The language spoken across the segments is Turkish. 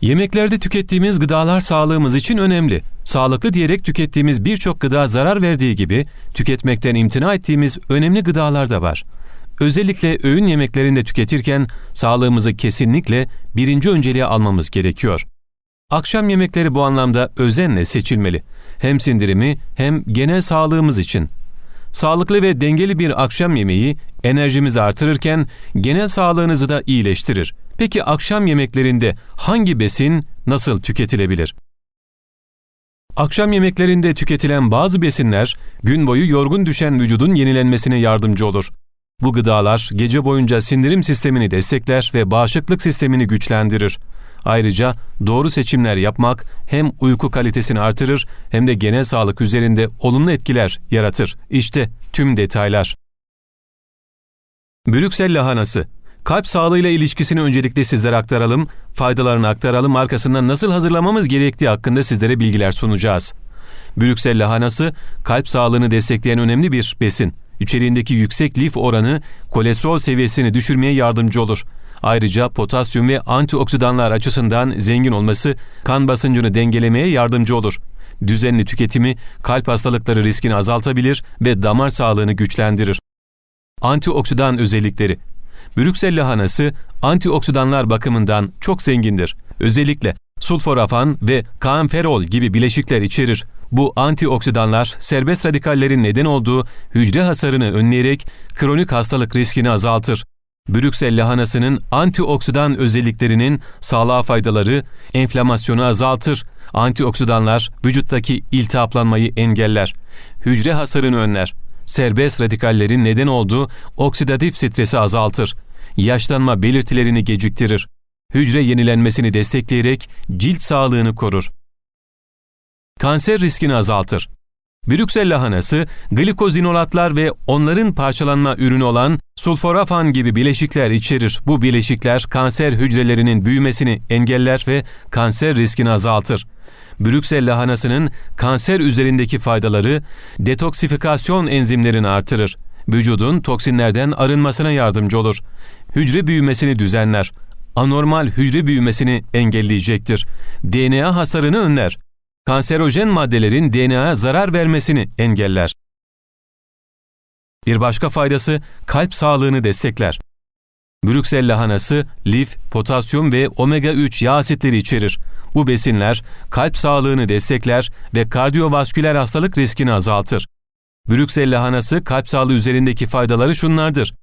Yemeklerde tükettiğimiz gıdalar sağlığımız için önemli. Sağlıklı diyerek tükettiğimiz birçok gıda zarar verdiği gibi tüketmekten imtina ettiğimiz önemli gıdalar da var. Özellikle öğün yemeklerinde tüketirken sağlığımızı kesinlikle birinci önceliğe almamız gerekiyor. Akşam yemekleri bu anlamda özenle seçilmeli. Hem sindirimi hem genel sağlığımız için. Sağlıklı ve dengeli bir akşam yemeği enerjimizi artırırken genel sağlığınızı da iyileştirir. Peki akşam yemeklerinde hangi besin nasıl tüketilebilir? Akşam yemeklerinde tüketilen bazı besinler gün boyu yorgun düşen vücudun yenilenmesine yardımcı olur. Bu gıdalar gece boyunca sindirim sistemini destekler ve bağışıklık sistemini güçlendirir. Ayrıca doğru seçimler yapmak hem uyku kalitesini artırır hem de genel sağlık üzerinde olumlu etkiler yaratır. İşte tüm detaylar. Brüksel lahanası Kalp sağlığıyla ilişkisini öncelikle sizlere aktaralım, faydalarını aktaralım, arkasından nasıl hazırlamamız gerektiği hakkında sizlere bilgiler sunacağız. Brüksel lahanası kalp sağlığını destekleyen önemli bir besin. İçeriğindeki yüksek lif oranı kolesterol seviyesini düşürmeye yardımcı olur. Ayrıca potasyum ve antioksidanlar açısından zengin olması kan basıncını dengelemeye yardımcı olur. Düzenli tüketimi kalp hastalıkları riskini azaltabilir ve damar sağlığını güçlendirir. Antioksidan özellikleri Brüksel lahanası antioksidanlar bakımından çok zengindir. Özellikle sulforafan ve kaenferol gibi bileşikler içerir. Bu antioksidanlar serbest radikallerin neden olduğu hücre hasarını önleyerek kronik hastalık riskini azaltır. Brüksel lahanasının antioksidan özelliklerinin sağlığa faydaları enflamasyonu azaltır. Antioksidanlar vücuttaki iltihaplanmayı engeller. Hücre hasarını önler. Serbest radikallerin neden olduğu oksidatif stresi azaltır. Yaşlanma belirtilerini geciktirir. Hücre yenilenmesini destekleyerek cilt sağlığını korur. Kanser riskini azaltır. Brüksel lahanası, glikozinolatlar ve onların parçalanma ürünü olan sulforafan gibi bileşikler içerir. Bu bileşikler kanser hücrelerinin büyümesini engeller ve kanser riskini azaltır. Brüksel lahanasının kanser üzerindeki faydaları detoksifikasyon enzimlerini artırır. Vücudun toksinlerden arınmasına yardımcı olur. Hücre büyümesini düzenler. Anormal hücre büyümesini engelleyecektir. DNA hasarını önler kanserojen maddelerin DNA'ya zarar vermesini engeller. Bir başka faydası kalp sağlığını destekler. Brüksel lahanası, lif, potasyum ve omega 3 yağ asitleri içerir. Bu besinler kalp sağlığını destekler ve kardiyovasküler hastalık riskini azaltır. Brüksel lahanası kalp sağlığı üzerindeki faydaları şunlardır.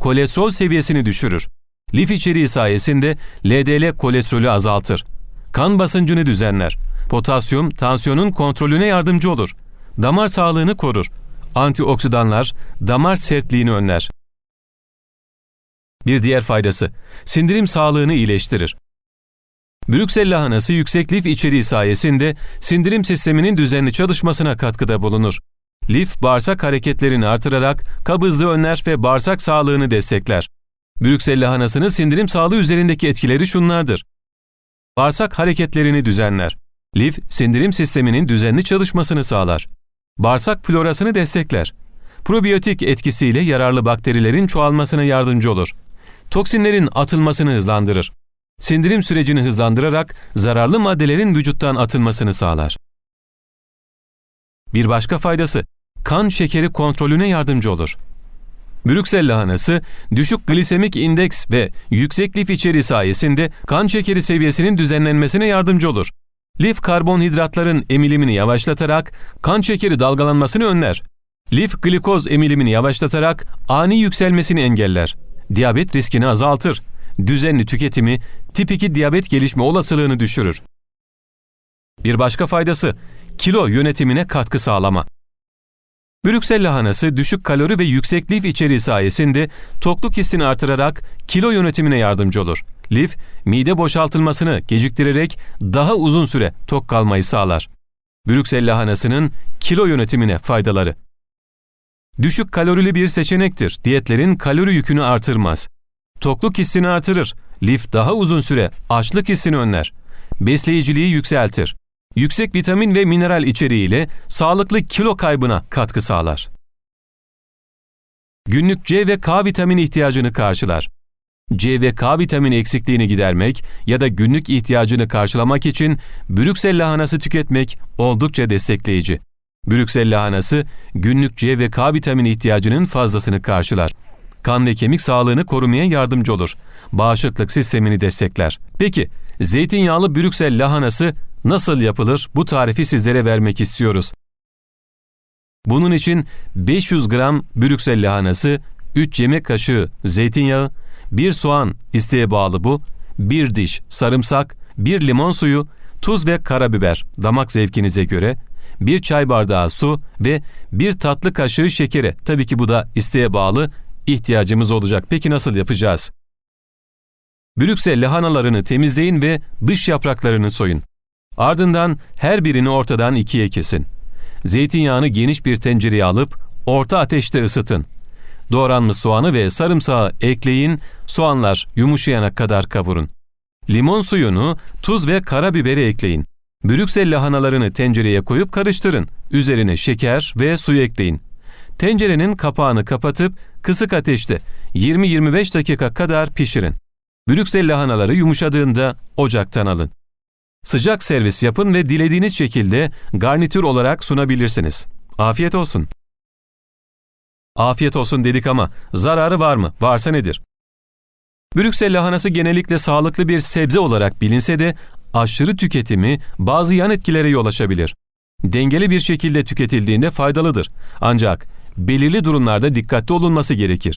Kolesterol seviyesini düşürür. Lif içeriği sayesinde LDL kolesterolü azaltır. Kan basıncını düzenler Potasyum tansiyonun kontrolüne yardımcı olur. Damar sağlığını korur. Antioksidanlar damar sertliğini önler. Bir diğer faydası, sindirim sağlığını iyileştirir. Brüksel lahanası yüksek lif içeriği sayesinde sindirim sisteminin düzenli çalışmasına katkıda bulunur. Lif, bağırsak hareketlerini artırarak kabızlığı önler ve bağırsak sağlığını destekler. Brüksel lahanasının sindirim sağlığı üzerindeki etkileri şunlardır. Bağırsak hareketlerini düzenler. Lif, sindirim sisteminin düzenli çalışmasını sağlar. Bağırsak florasını destekler. Probiyotik etkisiyle yararlı bakterilerin çoğalmasına yardımcı olur. Toksinlerin atılmasını hızlandırır. Sindirim sürecini hızlandırarak zararlı maddelerin vücuttan atılmasını sağlar. Bir başka faydası, kan şekeri kontrolüne yardımcı olur. Brüksel lahanası, düşük glisemik indeks ve yüksek lif içeriği sayesinde kan şekeri seviyesinin düzenlenmesine yardımcı olur. Lif karbonhidratların emilimini yavaşlatarak kan şekeri dalgalanmasını önler. Lif glikoz emilimini yavaşlatarak ani yükselmesini engeller. Diyabet riskini azaltır. Düzenli tüketimi tip 2 diyabet gelişme olasılığını düşürür. Bir başka faydası kilo yönetimine katkı sağlama. Brüksel lahanası düşük kalori ve yüksek lif içeriği sayesinde tokluk hissini artırarak kilo yönetimine yardımcı olur. Lif, mide boşaltılmasını geciktirerek daha uzun süre tok kalmayı sağlar. Brüksel lahanasının kilo yönetimine faydaları. Düşük kalorili bir seçenektir. Diyetlerin kalori yükünü artırmaz. Tokluk hissini artırır. Lif daha uzun süre açlık hissini önler. Besleyiciliği yükseltir. Yüksek vitamin ve mineral içeriğiyle sağlıklı kilo kaybına katkı sağlar. Günlük C ve K vitamini ihtiyacını karşılar. C ve K vitamini eksikliğini gidermek ya da günlük ihtiyacını karşılamak için Brüksel lahanası tüketmek oldukça destekleyici. Brüksel lahanası günlük C ve K vitamini ihtiyacının fazlasını karşılar. Kan ve kemik sağlığını korumaya yardımcı olur. Bağışıklık sistemini destekler. Peki, zeytinyağlı Brüksel lahanası nasıl yapılır? Bu tarifi sizlere vermek istiyoruz. Bunun için 500 gram Brüksel lahanası, 3 yemek kaşığı zeytinyağı, 1 soğan isteğe bağlı bu, 1 diş sarımsak, 1 limon suyu, tuz ve karabiber damak zevkinize göre, 1 çay bardağı su ve 1 tatlı kaşığı şekeri. Tabii ki bu da isteğe bağlı ihtiyacımız olacak. Peki nasıl yapacağız? Brüksel lahanalarını temizleyin ve dış yapraklarını soyun. Ardından her birini ortadan ikiye kesin. Zeytinyağını geniş bir tencereye alıp orta ateşte ısıtın. Doğranmış soğanı ve sarımsağı ekleyin, soğanlar yumuşayana kadar kavurun. Limon suyunu, tuz ve karabiberi ekleyin. Brüksel lahanalarını tencereye koyup karıştırın. Üzerine şeker ve suyu ekleyin. Tencerenin kapağını kapatıp kısık ateşte 20-25 dakika kadar pişirin. Brüksel lahanaları yumuşadığında ocaktan alın. Sıcak servis yapın ve dilediğiniz şekilde garnitür olarak sunabilirsiniz. Afiyet olsun. Afiyet olsun dedik ama zararı var mı? Varsa nedir? Brüksel lahanası genellikle sağlıklı bir sebze olarak bilinse de aşırı tüketimi bazı yan etkilere yol açabilir. Dengeli bir şekilde tüketildiğinde faydalıdır. Ancak belirli durumlarda dikkatli olunması gerekir.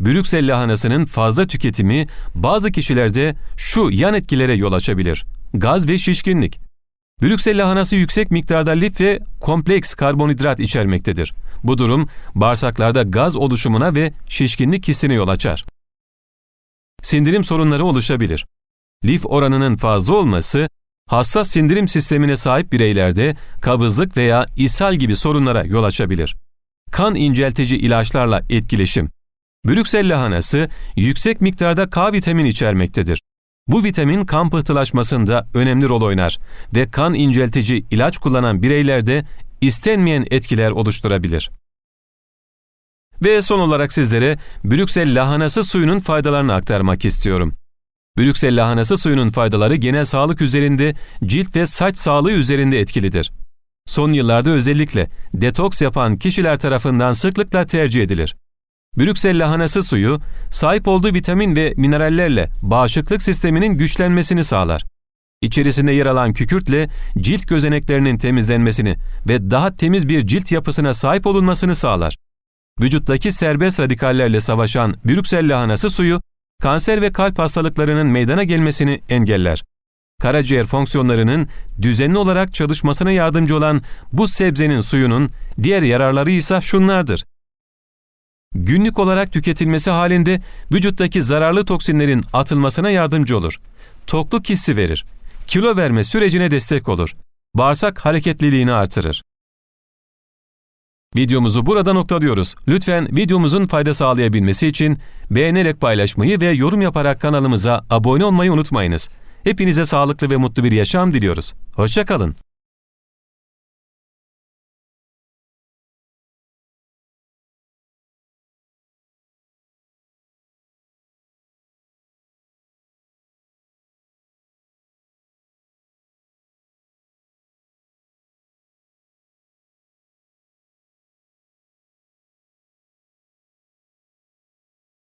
Brüksel lahanasının fazla tüketimi bazı kişilerde şu yan etkilere yol açabilir. Gaz ve şişkinlik. Brüksel lahanası yüksek miktarda lif ve kompleks karbonhidrat içermektedir. Bu durum bağırsaklarda gaz oluşumuna ve şişkinlik hissine yol açar. Sindirim sorunları oluşabilir. Lif oranının fazla olması, hassas sindirim sistemine sahip bireylerde kabızlık veya ishal gibi sorunlara yol açabilir. Kan inceltici ilaçlarla etkileşim. Brüksel lahanası yüksek miktarda K vitamini içermektedir. Bu vitamin kan pıhtılaşmasında önemli rol oynar ve kan inceltici ilaç kullanan bireylerde istenmeyen etkiler oluşturabilir. Ve son olarak sizlere Brüksel lahanası suyunun faydalarını aktarmak istiyorum. Brüksel lahanası suyunun faydaları genel sağlık üzerinde, cilt ve saç sağlığı üzerinde etkilidir. Son yıllarda özellikle detoks yapan kişiler tarafından sıklıkla tercih edilir. Brüksel lahanası suyu, sahip olduğu vitamin ve minerallerle bağışıklık sisteminin güçlenmesini sağlar. İçerisinde yer alan kükürtle cilt gözeneklerinin temizlenmesini ve daha temiz bir cilt yapısına sahip olunmasını sağlar. Vücuttaki serbest radikallerle savaşan Brüksel lahanası suyu, kanser ve kalp hastalıklarının meydana gelmesini engeller. Karaciğer fonksiyonlarının düzenli olarak çalışmasına yardımcı olan bu sebzenin suyunun diğer yararları ise şunlardır. Günlük olarak tüketilmesi halinde vücuttaki zararlı toksinlerin atılmasına yardımcı olur. Tokluk hissi verir. Kilo verme sürecine destek olur. Bağırsak hareketliliğini artırır. Videomuzu burada noktalıyoruz. Lütfen videomuzun fayda sağlayabilmesi için beğenerek paylaşmayı ve yorum yaparak kanalımıza abone olmayı unutmayınız. Hepinize sağlıklı ve mutlu bir yaşam diliyoruz. Hoşçakalın.